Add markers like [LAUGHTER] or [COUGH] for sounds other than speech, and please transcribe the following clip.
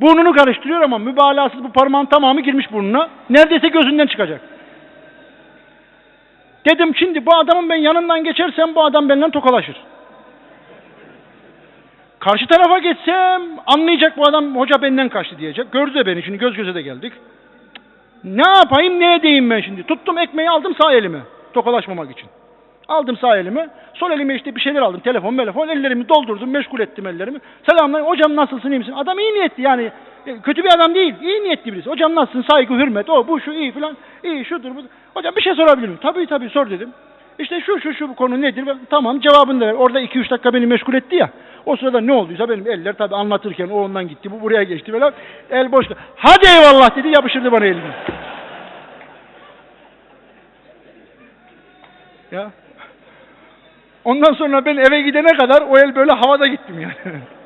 Burnunu karıştırıyor ama mübalağasız bu parmağın tamamı girmiş burnuna. Neredeyse gözünden çıkacak. Dedim şimdi bu adamın ben yanından geçersem bu adam benimle tokalaşır. Karşı tarafa geçsem anlayacak bu adam hoca benden kaçtı diyecek. Gördü de beni şimdi göz göze de geldik. Ne yapayım ne edeyim ben şimdi? Tuttum ekmeği aldım sağ elime tokalaşmamak için. Aldım sağ elimi. Sol elime işte bir şeyler aldım. Telefon, telefon. Ellerimi doldurdum. Meşgul ettim ellerimi. Selamlar. Hocam nasılsın? iyi misin? Adam iyi niyetli yani. E, Kötü bir adam değil. İyi niyetli birisi. Hocam nasılsın? Saygı, hürmet. O, bu, şu, iyi filan. İyi, şudur, bu. Hocam bir şey sorabilir miyim? Tabii tabii sor dedim. İşte şu, şu, şu bu konu nedir? Ben, tamam cevabını da ver. Orada 2-3 dakika beni meşgul etti ya. O sırada ne olduysa benim eller tabii anlatırken o ondan gitti. Bu buraya geçti falan. El boşta. Hadi eyvallah dedi yapıştırdı bana elini. Ya. Ondan sonra ben eve gidene kadar o el böyle havada gittim yani. [LAUGHS]